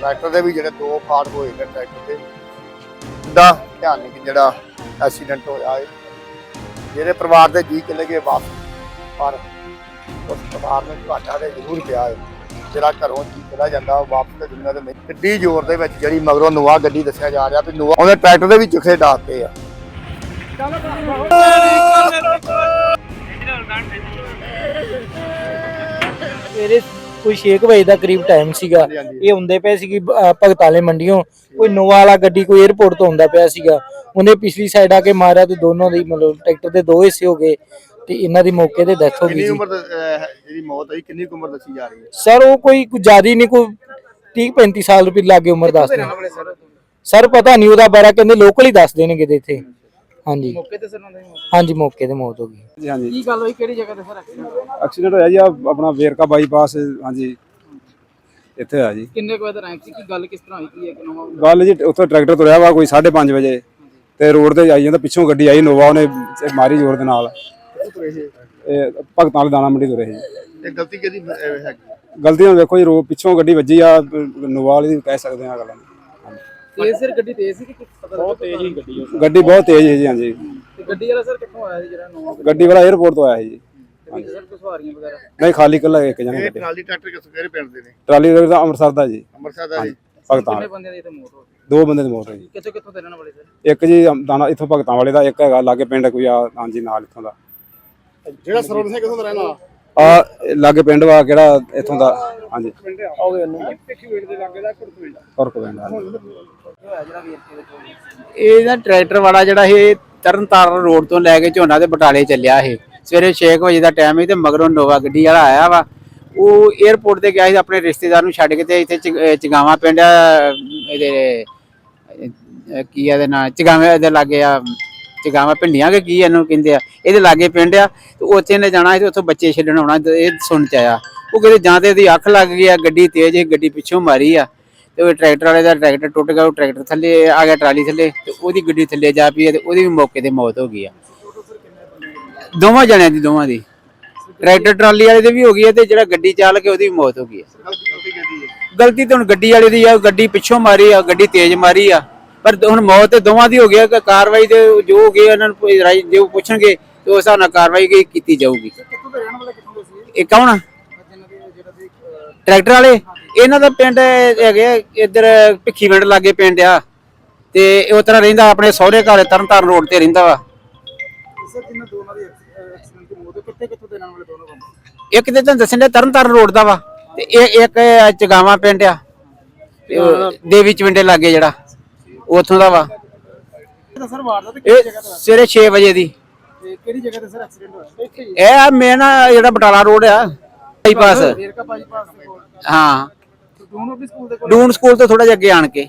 Tractor ਦੇ ਵੀ ਜਿਹੜੇ ਦੋ ਫਾੜ ਹੋਏ ਨੇ ਟਰੈਕਟਰ ਦੇ ਦਾ? ਧਿਆਨ ਨਹੀਂ ਕਿ ਜਿਹੜਾ ਐਕਸੀਡੈਂਟ ਹੋਇਆ ਹੈ। ਜਿਹੜੇ ਪਰਿਵਾਰ ਦੇ ਜੀ ਚਲੇ ਗਏ ਵਾਪਸ ਪਰ ਉਸ ਪਰਿਵਾਰ ਨੂੰ ਘਾਟਾ ਤੇ ਜ਼ਰੂਰ ਪਿਆ ਹੈ। ਜਿਹੜਾ ਘਰੋਂ ਜੀ ਚਲਾ ਜਾਂਦਾ ਉਹ ਵਾਪਸ ਤੇ ਦੁਨੀਆ ਤੇ ਨਹੀਂ ਗੱਡੀ ਜ਼ੋਰ ਦੇ ਵਿੱਚ ਜਿਹੜੀ ਮਗਰੋਂ ਨਵਾਂ ਗੱਡੀ ਦੱਸਿਆ ਜਾ ਰਿਹਾ ਵੀ ਨਵਾਂ ਉਹਨੇ ਟਰੈਕਟਰ ਦੇ ਵੀ ਚੁੱਕੇ ਡਾਤੇ ਆ। ਸਵੇਰੇ ਕੋਈ 6 ਵਜੇ ਦਾ ਕਰੀਬ ਟਾਈਮ ਸੀਗਾ। ਇਹ ਹੁੰਦੇ ਪਏ ਸੀਗੀ ਅਹ, ਭਗਤਾਲੇ ਮੰਡੀੋਂ ਕੋਈ ਨੋਵਾ ਵਾਲਾ ਗੱਡੀ ਕੋਈ 에어ਪੋਰਟ ਤੋਂ ਹੁੰਦਾ ਪਿਆ ਸੀਗਾ। ਉਹਨੇ ਪਿਛਲੀ ਸਾਈਡ ਆ ਕੇ ਮਾਰਿਆ ਤੇ ਦੋਨੋਂ ਦੀ ਮਤਲਬ ਟਰੈਕਟਰ ਦੇ ਦੋ ਹਿੱਸੇ ਹੋ ਗਏ ਤੇ ਇਹਨਾਂ ਦੀ ਮੌਕੇ ਤੇ ਡੈਥ ਹੋ ਗਈ ਕਿੰਨੀ ਸੀ। ਉਮਰ ਜਿਹੜੀ ਮੌਤ ਹੋਈ? ਕਿੰਨੀ ਕੁ ਉਮਰ ਦੱਸੀ ਜਾ ਰਹੀ ਹੈ? ਸਰ ਉਹ ਕੋਈ ਕੁ ਜ਼ਿਆਦਾ ਨਹੀਂ ਕੋਈ 30 35 ਸਾਲ ਰੁਪਏ ਲਾਗੇ ਉਮਰ ਦੱਸਦੇ ਸਰ? ਪਤਾ ਨਹੀਂ ਉਹਦਾ ਬਾਰੇ ਕਹਿੰਦੇ ਲੋਕਲ ਹੀ ਦੱਸ ਦੇਣਗੇ ਇੱਥੇ। ਹਾਂਜੀ। ਮੌਕੇ ਤੇ ਸਰ ਉਹਨਾਂ ਹਾਂਜੀ ਮੌਕੇ ਤੇ ਮੌਤ ਹੋ ਗਈ। ਜੀ ਹਾਂਜੀ। ਕੀ ਗੱਲ ਹੋਈ? ਕਿਹੜੀ ਜਗ੍ਹਾ ਤੇ ਸਰ ਐਕਸੀਡੈਂਟ ਐਕਸੀਡੈਂਟ ਹੋਇਆ ਜੀ ਆਪਣਾ ਵੇਰਕਾ ਬਾਈਪਾਸ ਹਾਂਜੀ। ਇੱਥੇ ਹੋਇਆ ਜੀ। ਕਿੰਨੇ ਕੁ ਵਜੇ ਦਾ ਰੈਂਕ ਸੀ? ਕੀ ਗੱਲ ਕਿਸ ਤਰ੍ਹਾਂ ਹੋਈ? ਕੀ ਹੈ ਕਿ ਨਵਾਂ ਗੱਲ ਜੀ ਉੱਥੋਂ ਟਰੈਕਟਰ ਤੁਰਿਆ ਵਾ ਕੋਈ 5:30 ਵਜੇ ਤੇ ਰੋਡ ਤੇ ਆਈ ਜਾਂਦਾ ਪਿੱਛੋਂ ਗੱਡੀ ਆਈ ਨੋਵਾ ਉਹਨੇ ਮਾਰੀ ਜ਼ੋਰ ਦੇ ਨਾਲ। ਇਹ ਭਗਤਾਂ ਵਾਲੇ ਦਾਣਾ ਮੰਡੀ ਤੁਰੇ ਸੀ। ਇਹ ਗਲਤੀ ਕਿਹਦੀ ਹੈਗੀ? ਗਲਤੀ ਨਾਲ ਵੇਖੋ ਜੀ ਰੋ ਪਿੱਛੋਂ ਗੱਡੀ ਵੱਜੀ ਆ ਨੋਵਾ ਵਾਲੀ ਦੀ ਕਹਿ ਸਕਦੇ ਆ ਗੱਲਾਂ ਤੇਜ਼ ਸਿਰ ਗੱਡੀ ਤੇਜ਼ ਸੀ ਕਿ ਕੁਛ ਪਤਾ ਬਹੁਤ ਤੇਜ਼ ਹੀ ਗੱਡੀ ਗੱਡੀ ਬਹੁਤ ਤੇਜ਼ ਹੈ ਜੀ ਹਾਂਜੀ। ਤੇ ਗੱਡੀ ਵਾਲਾ ਸਰ ਕਿੱਥੋਂ ਆਇਆ ਸੀ ਜਿਹੜਾ ਗੱਡੀ? ਵਾਲਾ 에어ਪੋਰਟ ਤੋਂ ਆਇਆ ਸੀ ਜੀ। ਤੇ ਸਰ ਕੋਈ ਸਵਾਰੀਆਂ ਵਗੈਰਾ? ਨਹੀਂ ਖਾਲੀ ਕੱਲਾ ਇੱਕ ਜਣਾ ਇਹ ਗੱਡੀ। ਟਰਾਲੀ ਟਰੈਕਟਰ ਕਿਸ ਕਿਹੜੇ ਪਿੰਡ ਦੇ ਨੇ। ਟਰਾਲੀ ਦਾ ਅੰਮ੍ਰਿਤਸਰ ਦਾ ਜੀ। ਅੰਮ੍ਰਿਤਸਰ ਦਾ ਜੀ। ਭਗਤਾਂ ਕਿੰਨੇ ਵਾਲੇ। ਬੰਦਿਆਂ ਦੀ ਇੱਥੇ ਮੌਤ ਹੋ ਗਈ? ਦੋ ਬੰਦੇ ਦੀ ਮੌਤ ਹੋਈ। ਜੀ ਕਿੱਥੋਂ ਕਿੱਥੋਂ ਦੇ ਰਹਿਣ ਵਾਲੇ ਸਰ? ਇੱਕ ਜੀ ਦਾਣਾ ਇੱਥੋਂ ਭਗਤਾਂ ਵਾਲੇ ਦਾ ਇੱਕ ਹੈਗਾ ਲਾਗੇ ਪਿੰਡ ਕੋਈ ਆ ਹਾਂਜੀ ਨਾਲ ਇੱਥੋਂ ਦਾ। ਜਿਹੜਾ ਸਰਵਣ ਸਿੰਘ ਕਿਥੋਂ ਦਾ ਰਹਿਣ ਵਾਲਾ? ਆ ਲਾਗੇ ਪਿੰਡ ਵਾ ਕਿਹੜਾ ਇੱਥੋਂ ਦਾ? ਹਾਂਜੀ। ਫ਼ਰਕ ਪੈਂਦਾ ਇਹ ਨਾ ਟਰੈਕਟਰ ਵਾਲਾ ਜਿਹੜਾ ਇਹ ਤਰਨਤਾਰਨ ਰੋਡ ਤੋਂ ਲੈ ਕੇ ਝੋਨਾ ਤੇ ਬਟਾਲੇ ਚੱਲਿਆ ਇਹ। ਸਵੇਰੇ 6 ਵਜੇ ਦਾ ਟਾਈਮ ਸੀ ਤੇ ਮਗਰੋਂ ਨੋਵਾ ਗੱਡੀ ਵਾਲਾ ਆਇਆ ਵਾ। ਉਹ 에어ਪੋਰਟ ਤੇ ਗਿਆ ਸੀ ਆਪਣੇ ਰਿਸ਼ਤੇਦਾਰ ਨੂੰ ਛੱਡ ਕੇ ਤੇ ਇੱਥੇ ਚਗਾਵਾਂ ਪਿੰਡ ਇਹਦੇ ਕੀ ਆ ਇਹਦੇ ਨਾਂ ਚਗਾਵੇਂ ਦੇ ਲਾਗੇ ਆ ਚਗਾਵਾਂ ਪਿੰਡੀਆਂ ਕਿ ਕੀ ਇਹਨੂੰ ਕਹਿੰਦੇ ਆ। ਇਹਦੇ ਲਾਗੇ ਪਿੰਡ ਆ ਤੇ ਉੱਥੇ ਨੇ ਜਾਣਾ ਸੀ ਤੇ ਉੱਥੋਂ ਬੱਚੇ ਛੱਡਣ ਆਉਣਾ ਇਹ ਸੁਣ ਚ ਆਇਆ। ਉਹ ਕਹਿੰਦੇ ਜਾਂ ਤੇ ਇਹਦੀ ਅੱਖ ਲੱਗ ਗਈ ਆ, ਗੱਡੀ ਤੇਜ਼ ਸੀ, ਗੱਡੀ ਪਿੱਛੋਂ ਮਾਰੀ ਆ। ਤੇ ਉਹ ਟਰੈਕਟਰ ਵਾਲੇ ਦਾ ਟਰੈਕਟਰ ਟੁੱਟ ਗਿਆ, ਉਹ ਟਰੈਕਟਰ ਥੱਲੇ ਆ ਗਿਆ, ਟਰਾਲੀ ਥੱਲੇ, ਤੇ ਉਹਦੀ ਗੱਡੀ ਥੱਲੇ ਜਾ ਪਈ ਹੈ ਤੇ ਉਹਦੀ ਵੀ ਮੌਕੇ ਤੇ ਮੌਤ ਹੋ ਗਈ ਆ। ਦੋਵਾਂ ਜਣਿਆਂ ਦੀ, ਦੋਵਾਂ ਦੀ। ਟਰੈਕਟਰ ਟਰਾਲੀ ਵਾਲੇ ਦੀ ਵੀ ਹੋ ਗਈ ਹੈ ਤੇ ਜਿਹੜਾ ਗੱਡੀ ਚਾਲਕ ਹੈ ਉਹਦੀ ਵੀ ਮੌਤ ਹੋ ਗਈ ਹੈ ਗਲਤੀ ਕਿਹਦੀ ਤਾਂ ਹੁਣ ਗੱਡੀ ਵਾਲੇ ਦੀ ਆ ਗੱਡੀ ਪਿੱਛੋਂ ਮਾਰੀ ਆ, ਗੱਡੀ ਤੇਜ਼ ਮਾਰੀ ਆ। ਪਰ ਹੁਣ ਮੌਤ ਤੇ ਦੋਵਾਂ ਦੀ ਹੋ ਗਈ ਕਿ ਕਾਰਵਾਈ ਦੇ ਜੋ ਹੋ ਗਈ ਉਹਨਾਂ ਨੂੰ ਕੋਈ ਜੋ ਪੁੱਛਣਗੇ, ਤੇ ਉਸ ਹਿਸਾਬ ਨਾਲ ਕਾਰਵਾਈ ਕੀਤੀ ਜਾਊਗੀ। ਇਹ ਕੌਣ ਆ? ਜਿਹਨਾਂ ਦੇ ਜਿਹੜਾ ਦੀ ਅਹ, ਟਰੈਕਟਰ ਵਾਲੇ? ਇਹਨਾਂ ਦਾ ਪਿੰਡ ਹੈਗੇ ਆ, ਇੱਧਰ ਭਿੱਖੀਵਿੰਡ ਲਾਗੇ ਪਿੰਡ ਆ। ਤੇ ਉਸ ਤਰ੍ਹਾਂ ਰਹਿੰਦਾ ਆਪਣੇ ਸਹੁਰੇ ਘਰ ਤਰਨਤਾਰਨ ਰੋਡ ਤੇ ਰਹਿੰਦਾ ਵਾ। ਸਰ ਦੋਨਾਂ ਦੀ ਐਕਸੀਡੈਂਟ ਦੀ ਮੌਤ ਹੋਈ ਕਿੱਥੇ ਕਿੱਥੋਂ ਦੇ ਰਹਿਣ ਵਾਲੇ ਦੋਨੋਂ ਬੰਦੇ? ਇੱਕ ਤੇ ਤੁਹਾਨੂੰ ਦੱਸਣ ਦੇ ਤਰਨਤਾਰਨ ਰੋਡ ਦਾ ਵਾ। ਤੇ ਇਹ ਇੱਕ ਚਗਾਵਾ ਪਿੰਡ ਆ। ਤੇ ਉਹ ਦੇਵੀ ਚਵਿੰਡੇ ਲਾਗੇ ਜਿਹੜਾ ਉੱਥੋਂ ਦਾ ਵਾ। ਤਾਂ ਸਰ ਵਾਰਦਾਤ ਇਹ ਸਵੇਰੇ 6 ਵਜੇ ਦੀ। ਤੇ ਕਿਹੜੀ ਜਗ੍ਹਾ ਤੇ ਸਰ ਐਕਸੀਡੈਂਟ ਹੋਇਆ? ਇੱਥੇ ਹੀ ਇਹ ਮੇਨ ਜਿਹੜਾ ਬਟਾਲਾ ਰੋਡ ਆ ਬਾਈਪਾਸ ਵੇਰਕਾ ਬਾਈਪਾਸ ਦੇ ਕੋਲ ਹਾਂ ਦੋਨੋਂ ਵੀ ਸਕੂਲ ਦੇ ਕੋਲ ਡੂਨ ਸਕੂਲ ਤੋਂ ਥੋੜਾ ਜਿਹਾ ਅੱਗੇ ਆਣ ਕੇ।